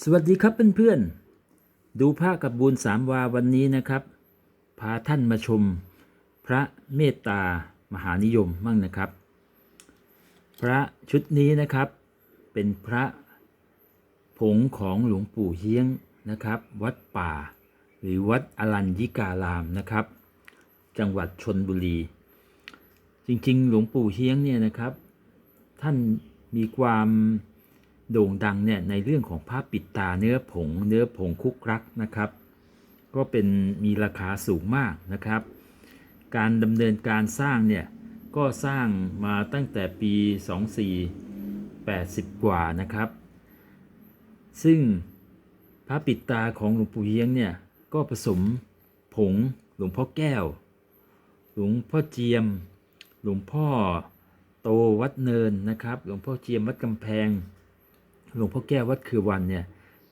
สวัสดีครับเพื่อนๆ ดูพระกับบุญสามวาวันนี้นะครับ พาท่านมาชม พระเมตตามหานิยมมั่งนะครับ พระชุดนี้นะครับ เป็นพระผงของหลวงปู่เฮียงนะครับ วัดป่า หรือวัดอรัญญิการามนะครับ จังหวัดชนบุรี จริงๆ หลวงปู่เฮียงเนี่ยนะครับ ท่านมีความ โด่งดังเนี่ยในเรื่องของผ้าปิดตาเนื้อผง เนื้อผงคุกรักนะครับ ก็เป็นมีราคาสูงมากนะครับ การดำเนินการสร้างเนี่ยก็สร้างมาตั้งแต่ปี 2480 กว่านะครับ ซึ่งพระปิดตาของหลวงปู่เฮียงเนี่ยก็ผสมผงหลวงพ่อแก้ว หลวงพ่อเจียม หลวงพ่อโตวัดเนินนะครับ หลวงพ่อเจียมวัดกำแพง หลวงพ่อแก้ววัดคือวันเนี่ย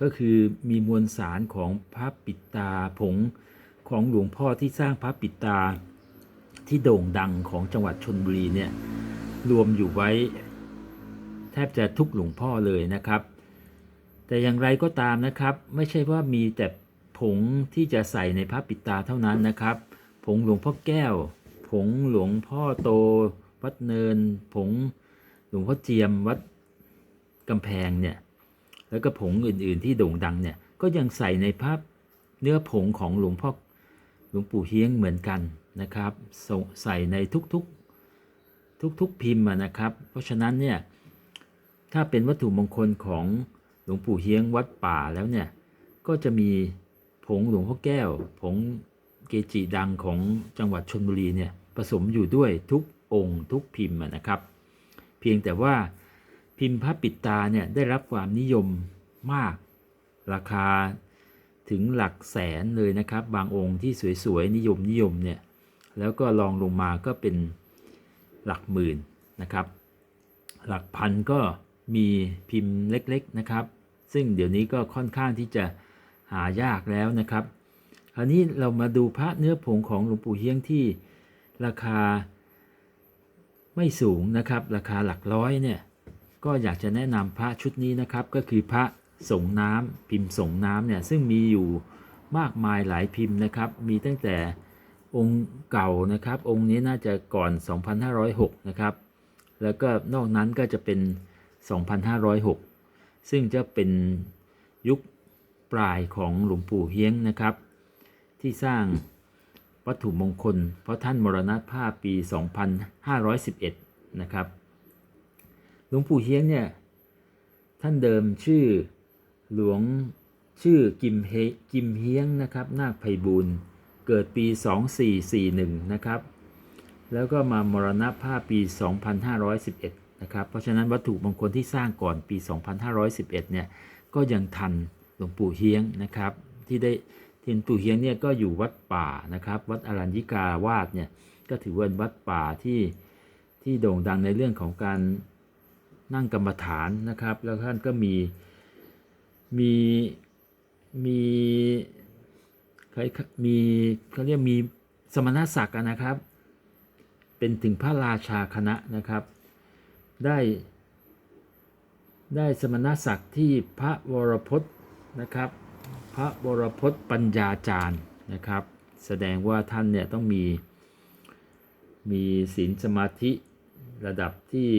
ก็คือมีมวลสารของพระปิดตาผงของหลวงพ่อที่สร้างพระปิดตาที่โด่งดังของจังหวัดชนบุรีเนี่ยรวมอยู่ไว้ แทบจะทุกหลวงพ่อเลยนะครับ แต่อย่างไรก็ตามนะครับ ไม่ใช่ว่ามีแต่ผงที่จะใส่ในพระปิดตาเท่านั้นนะครับ ผงหลวงพ่อแก้ว ผงหลวงพ่อโต วัดเนิน ผงหลวงพ่อเจียมวัด กำแพงเนี่ยแล้วก็ผงอื่นๆที่โด่งดังเนี่ยก็ยังใส่ในภาพเนื้อผงของหลวงพ่อหลวงปู่เฮียงเหมือนกันนะครับใส่ในทุกๆทุกๆพิมพ์นะครับ เพราะฉะนั้นเนี่ยถ้าเป็นวัตถุมงคลของหลวงปู่เฮียงวัดป่าแล้วเนี่ยก็จะมีผงหลวงพ่อแก้ว ผงเกจิดังของจังหวัดชนบุรีเนี่ยผสมอยู่ด้วยทุกองค์ทุกพิมพ์นะครับ เพียงแต่ว่า พิมพ์พระปิดตาเนี่ยได้รับความนิยมมาก ราคาถึงหลักแสนเลยนะครับ บางองค์ที่สวยๆนิยมนิยมเนี่ยแล้วก็ลองลงมาก็เป็นหลักหมื่นนะครับ หลักพันก็มีพิมพ์เล็กๆนะครับ ซึ่งเดี๋ยวนี้ก็ค่อนข้างที่จะหายากแล้วนะครับคราวนี้เรามาดูพระเนื้อผงของหลวงปู่เฮียงที่ราคาไม่สูงนะครับ ราคาหลักร้อยเนี่ย ก็อยากจะแนะนำพระชุดนี้นะครับ ก็คือพระสงน้ำพิมพ์สงน้ำเนี่ยซึ่งมีอยู่มากมายหลายพิมพ์นะครับ มีตั้งแต่องค์เก่านะครับ องค์นี้น่าจะก่อน 2506 นะครับ แล้วก็นอกนั้นก็จะเป็น 2506 ซึ่งจะเป็นยุคปลายของหลวงปู่เฮียงนะครับ ที่สร้างวัตถุมงคล เพราะท่านมรณภาพปี 2511 นะครับ หลวงปู่เฮียงเนี่ย ท่านเดิมชื่อหลวงชื่อกิมเฮกิมเฮียงนะครับ นาคไพบูลเกิดปี 2441 นะครับ แล้วก็มามรณภาพปี 2511 นะครับ เพราะฉะนั้นวัตถุมงคลที่สร้างก่อนปี 2511 เนี่ย ก็ยังทันหลวงปู่เฮียงนะครับ ที่ได้ที่หลวงปู่เฮียงเนี่ยก็อยู่วัดป่านะครับ วัดอรัญญิกาวาสเนี่ย ก็ถือว่าวัดป่าที่ที่โด่งดังในเรื่องของการ นั่งกรรมฐานนะครับ แล้วท่านก็มีมีมีใครมีเขาเรียกมีสมณศักดิ์นะครับ เป็นถึงพระราชาคณะนะครับ ได้ ได้สมณศักดิ์ที่พระวรพจน์นะครับ พระวรพจน์ปัญญาจารย์นะครับ แสดงว่าท่านเนี่ยต้องมีมีศีลสมาธิระดับที่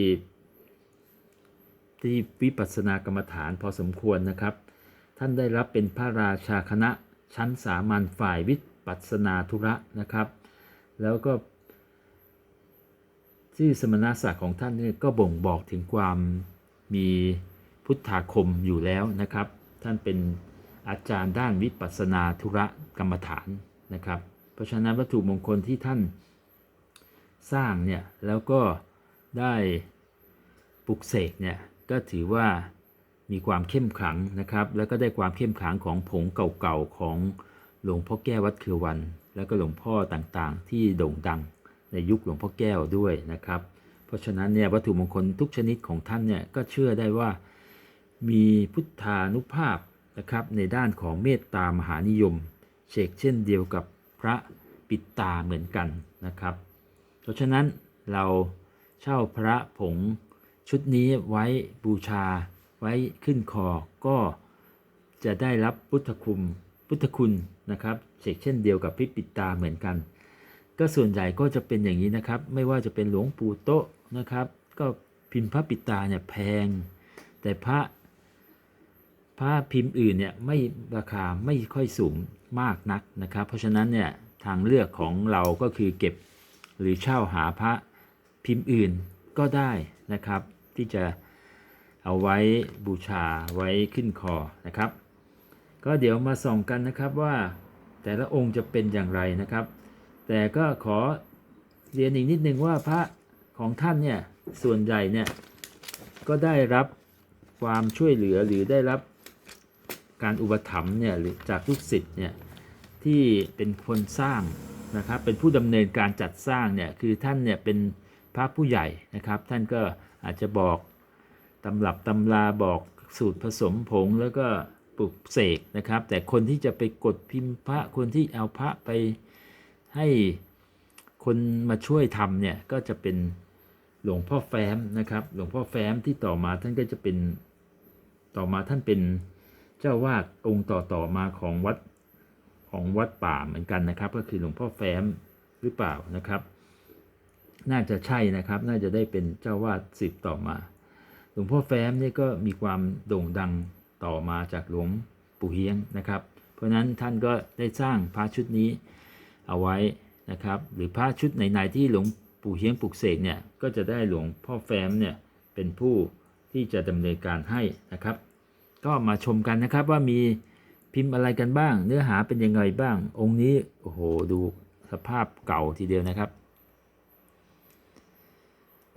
ที่วิปัสสนากรรมฐานพอสมควรนะครับ ท่านได้รับเป็นพระราชาคณะชั้นสามัญฝ่ายวิปัสสนาธุระนะครับ แล้วก็ที่สมณศักดิ์ของท่านเนี่ยก็บ่งบอกถึงความมีพุทธาคมอยู่แล้วนะครับ ท่านเป็นอาจารย์ด้านวิปัสสนาธุระกรรมฐานนะครับ เพราะฉะนั้นวัตถุมงคลที่ท่านสร้างเนี่ยแล้วก็ได้ปลุกเสกเนี่ย ก็ถือว่ามีความเข้มขลังนะครับ แล้วก็ได้ความเข้มขลังของผงเก่าๆของหลวงพ่อแก้ววัดคือวัน แล้วก็หลวงพ่อต่างๆ ที่โด่งดังในยุคหลวงพ่อแก้วด้วยนะครับ เพราะฉะนั้นเนี่ยวัตถุมงคลทุกชนิดของท่านเนี่ยก็เชื่อได้ว่ามีพุทธานุภาพนะครับในด้านของเมตตามหานิยมเชกเช่นเดียวกับพระปิดตาเหมือนกันนะครับ เพราะฉะนั้นเราเช่าพระผง ชุดนี้ไว้บูชา ไว้ขึ้นคอก็จะได้รับพุทธคุณพุทธคุณนะครับเช่นเดียวกับพระปิตาเหมือนกัน ก็ส่วนใหญ่ก็จะเป็นอย่างนี้นะครับ ไม่ว่าจะเป็นหลวงปู่โตะนะครับ ก็พิมพ์พระปิตาเนี่ยแพง แต่พระพระพิมพ์อื่นเนี่ยไม่ราคาไม่ค่อยสูงมากนักนะครับ เพราะฉะนั้นเนี่ยทางเลือกของเราก็คือเก็บหรือเช่าหาพระพิมพ์อื่นก็ได้นะครับ ที่จะเอาไว้บูชาไว้ขึ้นคอนะครับ ก็เดี๋ยวมาส่องกันนะครับว่าแต่ละองค์จะเป็นอย่างไรนะครับ แต่ก็ขอเรียนอีกนิดนึงว่าพระของท่านเนี่ยส่วนใหญ่เนี่ยก็ได้รับความช่วยเหลือหรือได้รับการอุปถัมภ์เนี่ยหรือจากลูกศิษย์เนี่ยที่เป็นคนสร้างนะครับเป็นผู้ดำเนินการจัดสร้างเนี่ยคือท่านเนี่ยเป็นพระผู้ใหญ่นะครับ ท่านก็ อาจจะบอกตำรับตำราบอกสูตรผสมผงแล้วก็ปลุกเสกนะครับ แต่คนที่จะไปกดพิมพ์พระคนที่เอาพระไปให้คนมาช่วยทำเนี่ยก็จะเป็นหลวงพ่อแฟ้มนะครับ หลวงพ่อแฟ้มที่ต่อมาท่านก็จะเป็นต่อมาท่านเป็นเจ้าวาดองค์ต่อต่อมาของวัดของวัดป่าเหมือนกันนะครับ ก็คือหลวงพ่อแฟ้มหรือเปล่านะครับ น่าจะใช่นะครับ น่าจะได้เป็นเจ้าวาดสิบต่อมา หลวงพ่อแฟ้มนี่ก็มีความโด่งดังต่อมาจากหลวงปู่เฮียงนะครับ เพราะนั้นท่านก็ได้สร้างพระชุดนี้เอาไว้นะครับ หรือพระชุดไหนๆที่หลวงปู่เฮียงปลุกเสกเนี่ย ก็จะได้หลวงพ่อแฟ้มเนี่ยเป็นผู้ที่จะดำเนินการให้นะครับ ก็มาชมกันนะครับว่ามีพิมพ์อะไรกันบ้าง เนื้อหาเป็นยังไงบ้าง องค์นี้โอ้โหดูสภาพเก่าทีเดียวนะครับ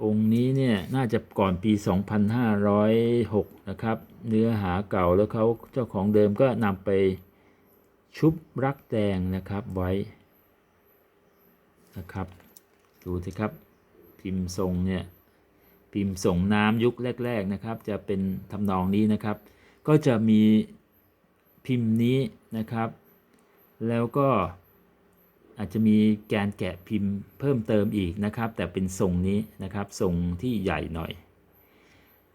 องค์นี้เนี่ยน่าจะก่อนปี 2506 นะครับ เนื้อหาเก่าแล้วเขาเจ้าของเดิมก็นำไปชุบรักแดงนะครับไว้นะครับ ดูสิครับ พิมพ์ทรงเนี่ยพิมพ์ส่งน้ำยุคแรก ๆนะครับ จะเป็นทำนองนี้นะครับ ก็จะมีพิมพ์นี้นะครับ แล้วก็ อาจจะมีแกนแกะพิมพ์เพิ่มเติมอีกนะครับ แต่เป็นทรงนี้นะครับทรงที่ใหญ่หน่อย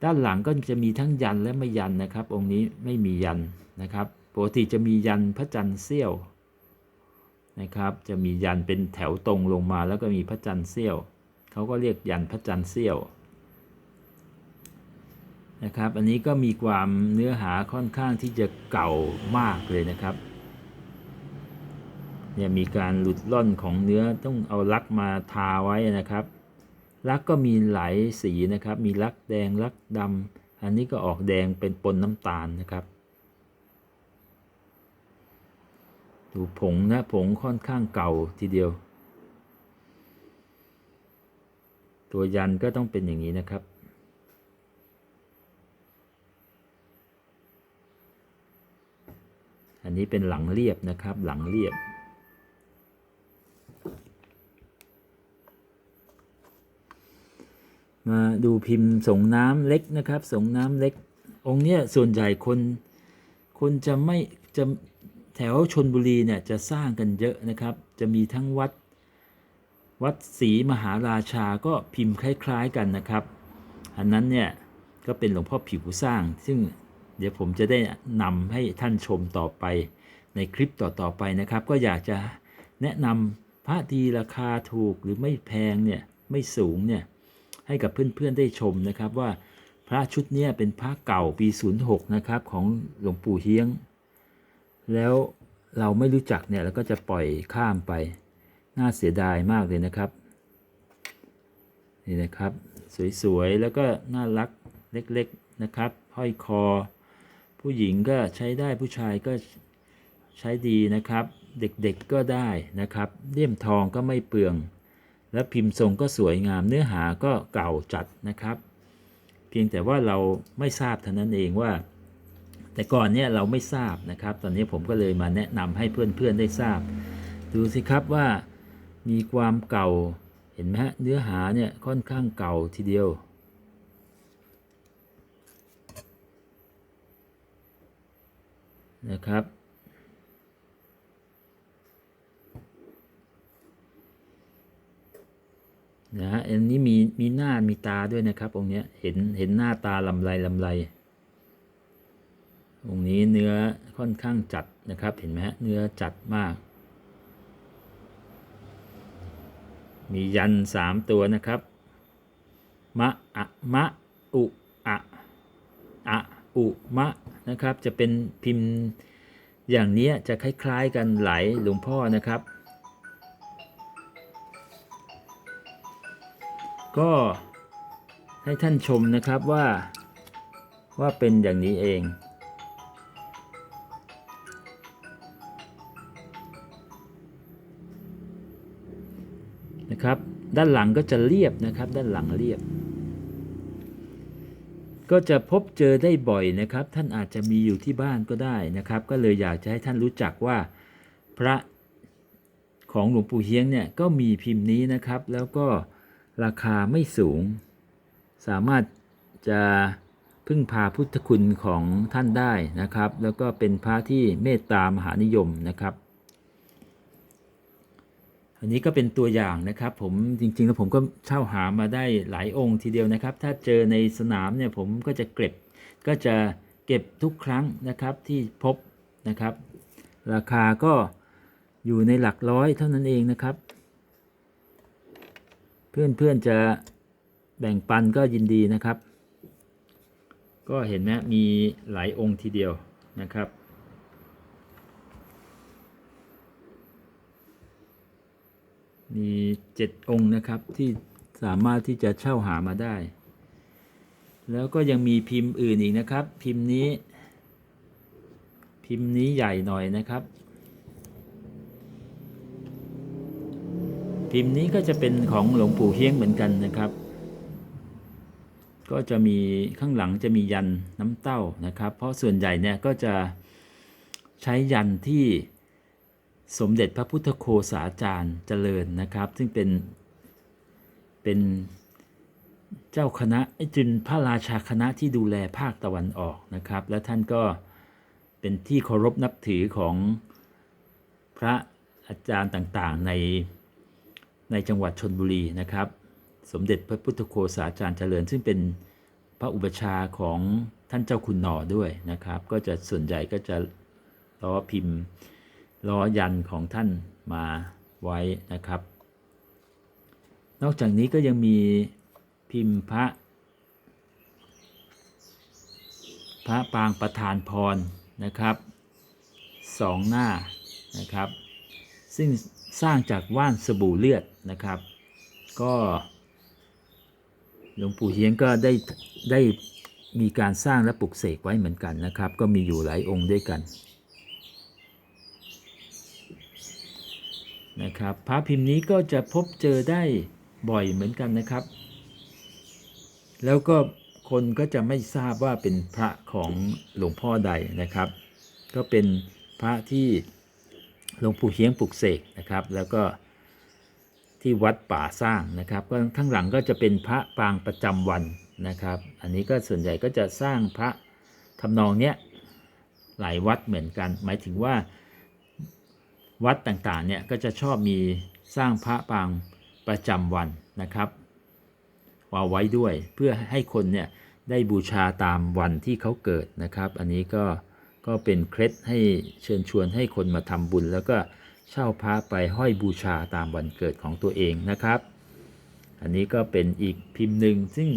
ด้านหลังก็จะมีทั้งยันและไม่ยันนะครับ องค์นี้ไม่มียันนะครับปกติจะมียันพระจันทร์เสี้ยวนะครับ จะมียันเป็นแถวตรงลงมาแล้วก็มีพระจันทร์เสี้ยวเขาก็เรียกยันพระจันทร์เสี้ยวนะครับ อันนี้ก็มีความเนื้อหาค่อนข้างที่จะเก่ามากเลยนะครับ เนี่ยมีการหลุดล่อนของเนื้อต้องเอาลักมาทาไว้นะครับ ลักก็มีหลายสีนะครับ มีลักแดงลักดำอันนี้ก็ออกแดงเป็นปนน้ำตาลนะครับ ดูผงนะผงค่อนข้างเก่าทีเดียว ตัวยันก็ต้องเป็นอย่างนี้นะครับอันนี้เป็นหลังเรียบนะครับ หลังเรียบ มา ดูพิมพ์ส่งน้ำเล็กนะครับส่งน้ำเล็ก องค์เนี้ยส่วนใหญ่คนคนจะไม่จะแถวชนบุรีเนี่ยจะสร้างกันเยอะนะครับ จะมีทั้งวัด วัดศรีมหาราชาก็พิมพ์คล้าย ๆกันนะครับ อันนั้นเนี่ยก็เป็นหลวงพ่อผิวสร้าง ซึ่งเดี๋ยวผมจะได้นำให้ท่านชมต่อไปในคลิปต่อๆไปนะครับ ก็อยากจะแนะนำพระดีราคาถูกหรือไม่แพงเนี่ยไม่สูงเนี่ย ให้กับเพื่อนๆได้ชมนะครับว่าพระชุดนี้เป็นพระเก่าปี 06 นะครับของหลวงปู่เฮียง แล้วเราไม่รู้จักเนี่ยเราก็จะปล่อยข้ามไป น่าเสียดายมากเลยนะครับ นี่นะครับ สวยๆ แล้วก็น่ารักเล็กๆนะครับห้อยคอ ผู้หญิงก็ใช้ได้ผู้ชายก็ใช้ดีนะครับ เด็กๆก็ได้นะครับเลี่ยมทองก็ไม่เปลือง และพิมพ์ทรงก็สวยงามเนื้อหาก็เก่าจัดนะครับ เพียงแต่ว่าเราไม่ทราบเท่านั้นเองว่า แต่ก่อนเนี่ยเราไม่ทราบนะครับ ตอนนี้ผมก็เลยมาแนะนำให้เพื่อนๆได้ทราบ ดูสิครับว่ามีความเก่าเห็นไหมฮะเนื้อหาเนี่ยค่อนข้างเก่าทีเดียวนะครับ นะฮะอันนี้มีมีหน้ามีตาด้วยนะครับองค์เนี้ยเห็นเห็นหน้าตาลำไรลำไรองค์นี้เนื้อค่อนข้างจัดนะครับ เห็นไหมฮะเนื้อจัดมาก มียันสามตัวนะครับ มะอะมะอุอะอะอุมะนะครับ จะเป็นพิมพ์อย่างเนี้ยจะคล้าย ๆ กันหลายหลวงพ่อนะครับ ก็ให้ท่านชมนะครับว่าว่าเป็นอย่างนี้เองนะครับ ด้านหลังก็จะเรียบนะครับ ด้านหลังเรียบ ก็จะพบเจอได้บ่อยนะครับ ท่านอาจจะมีอยู่ที่บ้านก็ได้นะครับ ก็เลยอยากจะให้ท่านรู้จักว่าพระของหลวงปู่เฮียงเนี่ยก็มีพิมพ์นี้นะครับ แล้วก็ ราคาไม่สูง สามารถจะพึ่งพาพุทธคุณของท่านได้นะครับ แล้วก็เป็นพระที่เมตตามหานิยมนะครับ อันนี้ก็เป็นตัวอย่างนะครับ ผมจริงๆแล้วผมก็เช่าหามาได้หลายองค์ทีเดียวนะครับ ถ้าเจอในสนามเนี่ยผมก็จะเก็บก็จะเก็บทุกครั้งนะครับที่พบนะครับ ราคาก็อยู่ในหลักร้อยเท่านั้นเองนะครับ เพื่อนๆจะแบ่งปันก็ยินดีนะครับ ก็เห็นไหมมีหลายองค์ทีเดียวนะครับมีเจ็ดองค์นะครับที่สามารถที่จะเช่าหามาได้ แล้วก็ยังมีพิมพ์อื่นอีกนะครับ พิมพ์นี้ พิมพ์นี้ใหญ่หน่อยนะครับ พิมพ์นี้ก็จะเป็นของหลวงปู่เฮียงเหมือนกันนะครับ ก็จะมีข้างหลังจะมียันน้ำเต้านะครับ เพราะส่วนใหญ่เนี่ยก็จะใช้ยันที่สมเด็จพระพุทธโคสาจารย์เจริญนะครับ ซึ่งเป็นเป็นเจ้าคณะจุนพระราชาคณะที่ดูแลภาคตะวันออกนะครับ และท่านก็เป็นที่เคารพนับถือของพระอาจารย์ต่างๆใน ในจังหวัดชนบุรีนะครับ สมเด็จพระพุทธโคสาจารย์เจริญ ซึ่งเป็นพระอุปชาของท่านเจ้าคุณหนอด้วยนะครับ ก็จะส่วนใหญ่ก็จะล้อพิมพ์ล้อยันของท่านมาไว้นะครับ นอกจากนี้ก็ยังมีพิมพ์พระ พระปางประธานพรนะครับสองหน้านะครับ ซึ่งสร้างจากว่านสบู่เลือด นะครับ ก็หลวงปู่เฮียงก็ได้ได้มีการสร้างและปลุกเสกไว้เหมือนกันนะครับ ก็มีอยู่หลายองค์ด้วยกันนะครับพระพิมพ์นี้ก็จะพบเจอได้บ่อยเหมือนกันนะครับ แล้วก็คนก็จะไม่ทราบว่าเป็นพระของหลวงพ่อใดนะครับ ก็เป็นพระที่หลวงปู่เฮียงปลุกเสกนะครับ แล้วก็ ที่วัดป่าสร้างนะครับก็ข้างหลังก็จะเป็นพระปางประจำวันนะครับ อันนี้ก็ส่วนใหญ่ก็จะสร้างพระทำนองเนี้ยหลายวัดเหมือนกัน หมายถึงว่าวัดต่างๆเนี่ยก็จะชอบมีสร้างพระปางประจำวันนะครับวาไว้ด้วยเพื่อให้คนเนี่ยได้บูชาตามวันที่เขาเกิดนะครับ อันนี้ก็ก็เป็นเคล็ดให้เชิญชวนให้คนมาทำบุญแล้วก็ เช่าพระไปห้อยบูชาตามวันเกิดของตัวเองนะครับ อันนี้ก็เป็นอีกพิมพ์หนึ่งซึ่ง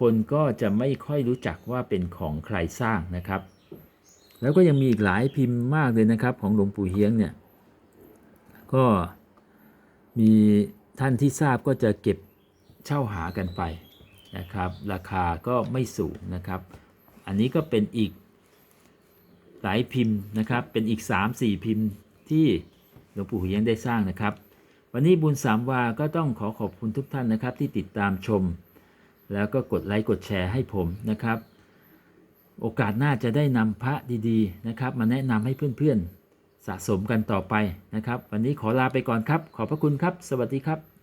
คนก็จะไม่ค่อยรู้จักว่าเป็นของใครสร้างนะครับ แล้วก็ยังมีอีกหลายพิมพ์มากเลยนะครับ ของหลวงปู่เฮียงเนี่ย ก็มีท่านที่ทราบก็จะเก็บเช่าหากันไปนะครับ ราคาก็ไม่สูงนะครับ อันนี้ก็เป็นอีกหลายพิมพ์นะครับ เป็นอีก 3-4 พิมพ์ ที่หลวงปู่เฮียงได้สร้างนะครับ วันนี้บุญสามวาก็ต้องขอขอบคุณทุกท่านนะครับ ที่ติดตามชม แล้วก็กดไลค์กดแชร์ให้ผมนะครับ โอกาสหน้าจะได้นำพระดีๆนะครับ มาแนะนำให้เพื่อนๆสะสมกันต่อไปนะครับ วันนี้ขอลาไปก่อนครับ ขอบพระคุณครับ สวัสดีครับ